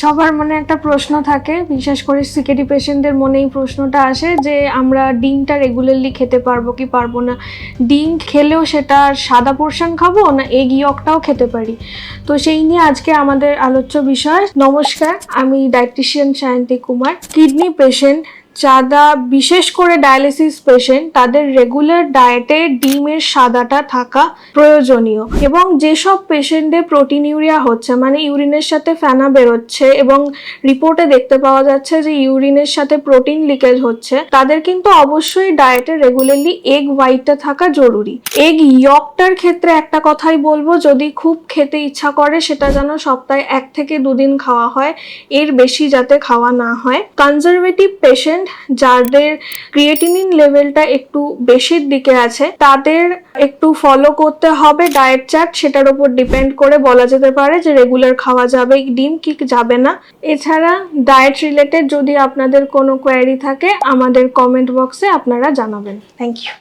সবার মনে একটা প্রশ্ন থাকে, বিশেষ করে সিকেডি পেশেন্টদের মনে এই প্রশ্নটা আসে যে, আমরা ডিমটা রেগুলারলি খেতে পারব কি পারব না? ডিম খেলেও সেটা সাদা পোর্শন খাব না এগ ইয়কটাও খেতে পারি? তো সেই নিয়ে আজকে আমাদের আলোচ্য বিষয়। নমস্কার, আমি dietitian Sayanti Kumar. Kidney patient যারা বিশেষ করে ডায়ালিসিস পেশেন্ট তাদের রেগুলার ডায়েটে ডিমের সাদাটা থাকা প্রয়োজনীয়। এবং যেসব পেশেন্টদের প্রোটিন ইউরিয়া হচ্ছে মানে ইউরিনের সাথে ফেনা বেরোচ্ছে এবং রিপোর্টে দেখতে পাওয়া যাচ্ছে যে ইউরিনের সাথে প্রোটিন লিকেজ হচ্ছে, তাদের কিন্তু অবশ্যই ডায়েটে রেগুলারলি এগ হোয়াইটটা থাকা জরুরি। এগ ইয়কটার ক্ষেত্রে একটা কথাই বলব, যদি খুব খেতে ইচ্ছা করে, সেটা যেন সপ্তাহে এক থেকে দুদিন খাওয়া হয়, এর বেশি যাতে খাওয়া না হয়। কনজারভেটিভ পেশেন্ট যাদের ক্রিয়েটিনিন লেভেলটা একটু বেশির দিকে আছে, তাদের একটু ফলো করতে হবে ডায়েট চার্ট সেটার উপর ডিপেন্ড করে বলা যেতে পারে যে রেগুলার খাওয়া যাবে ডিম কি যাবে না। এছাড়া ডায়েট রিলেটেড যদি আপনাদের কোনো কোয়ারি থাকে, আমাদের কমেন্ট বক্সে আপনারা জানাবেন। Thank you